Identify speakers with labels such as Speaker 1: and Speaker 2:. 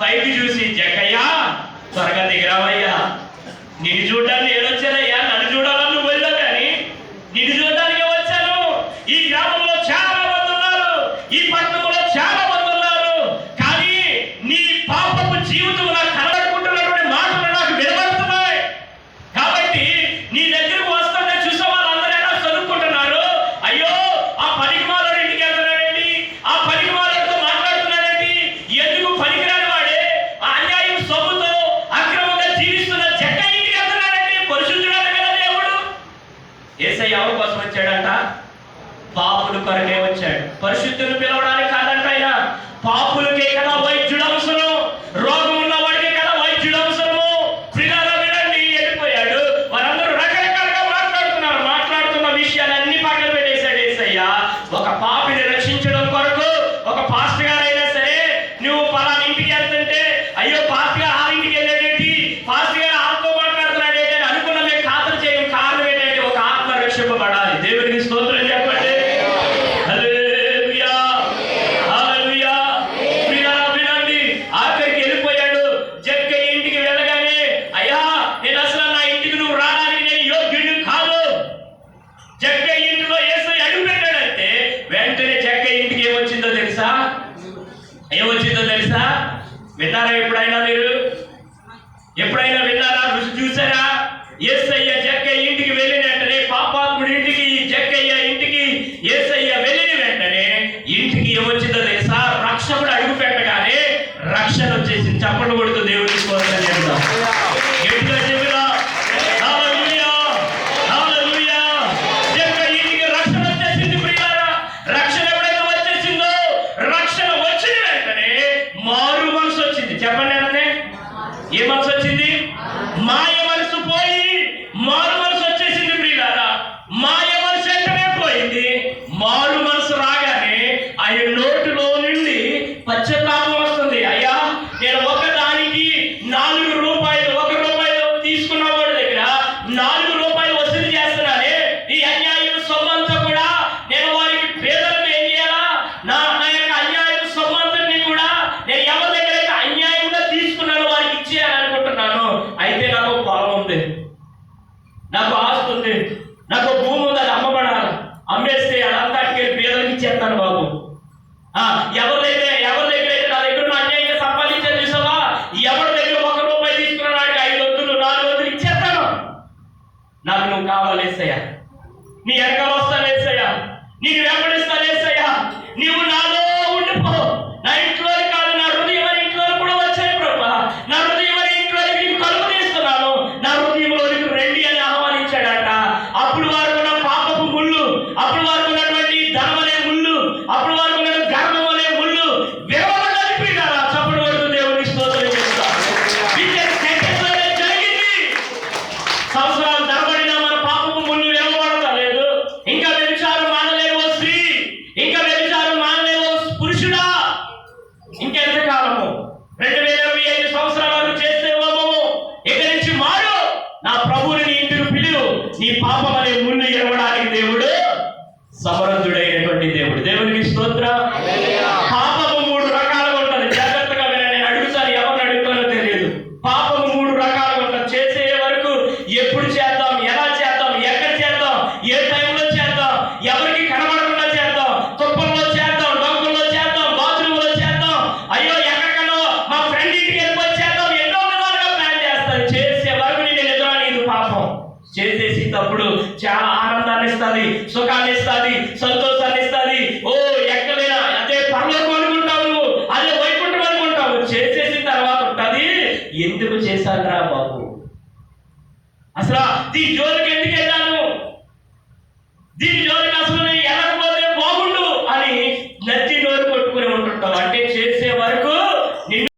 Speaker 1: పైకి చూసి జకయ్యా త్వరగా దిగరావయ్యా నిన్ను చూడటానికి ఏడొచ్చారయ్యా నన్ను చూడాలని నువ్వు వెళ్ళావు కానీ నిన్ను చూడటానికి వచ్చాను. ఈ గ్రామంలో చాలా మంది ఉన్నారు. ఈ పట్టణంలో చాలా మంది ఉన్నారు. కానీ నీ పాపపు జీవితం ఏసై ఎవరి కోసం వచ్చాడంట? పాపుల కొరకే వచ్చాడు. పరిశుద్ధులు పిలవడానికి కాదంట ఆయన. పాపులకే కదా వైద్యుడు అవసరం రోగం ఉన్న వాడికే కదా వైద్యుడు అవసరము. ప్రియాల వినండి వెళ్ళిపోయాడు. వారందరూ రకరకాలుగా మాట్లాడుతున్నారు. మాట్లాడుతున్న విషయాలన్నీ పక్కన పెట్టేశాడు ఏసయ్య. ఒక పాపిని రక్షించడం కొరకు ఒక పాస్టర్ గారైనా సరే నువ్వు పలానా ఇంటికి వెళ్తుంటే అయ్యో పా ఆత్మ రక్షింపబడాలి దేవునికి స్తోత్రం చెప్పండి. హల్లెలూయా. వినండి. ఆఖరికి వెళ్ళిపోయాడు. జక్క ఇంటికి వెళ్ళగానే అయ్యా నేను అసలు నా ఇంటికి నువ్వు రావడానికి నేను యోగ్యుడిని కాదు. జక్క ఇంటిలో ఏసై అడుగు పెట్టాడంటే వెంటనే జక్క ఇంటికి ఏమొచ్చిందో తెలుసా? ఏమొచ్చిందో తెలుసా? విన్నారా ఎప్పుడైనా మీరు? ఎప్పుడైనా విన్నారా? రుచి చూసారా? ఏసయ్య జక్కయ్య ఇంటికి వెళ్ళిన వెంటనే పాపాత్ముడి ఇంటికి ఈ జక్కయ్య ఇంటికి ఏసయ్య వెళ్ళిన వెంటనే ఇంటికి ఏమొచ్చిందో తెలుసా? రక్షకుడు అడుగు పెట్టగానే రక్షణ వచ్చేసింది. చప్పట్లు కొడుతుంది. నాకు ఆస్తి ఉంది. నాకు భూమి ఉంది అది అమ్మబడాలి. అమ్మేస్తే అదంతాటికి పేదలకు ఇచ్చేస్తాను బాబు. ఆ, ఎవరి దగ్గర అయితే నా దగ్గర ఉన్న అన్యాయంగా సంపాదించాను చూసావా? ఎవరి దగ్గర ఒక రూపాయి తీసుకున్న నాటికి ఐదు వందలు నాలుగు వందలు ఇచ్చేస్తాను. నాకు నువ్వు కావాలి ఏసయ్యా. నీ వెనకాల వస్తాను ఏసయ్యా. నీకు వెంబడిస్తాను ఏసయ్యా. నీవు నా ఈ పాపం అనే ముళ్ళు ఇరవడానికి దేవుడు సమర్థుడైనటువంటి దేవుడు. దేవునికి స్తోత్రం. చేసేసి తప్పుడు చాలా ఆనందాన్ని ఇస్తుంది సుఖాన్ని ఇస్తుంది సంతోషాన్ని ఇస్తుంది ఓ ఎక్కడైనా అదే పరలోకం అనుకుంటావు అదే వైకుంఠం అనుకుంటావు చేసేసిన తర్వాత ఉంటుంది. ఎందుకు చేశానురా బాబు? అసలు దీని జోలికి ఎందుకు వెళ్ళాను? దీని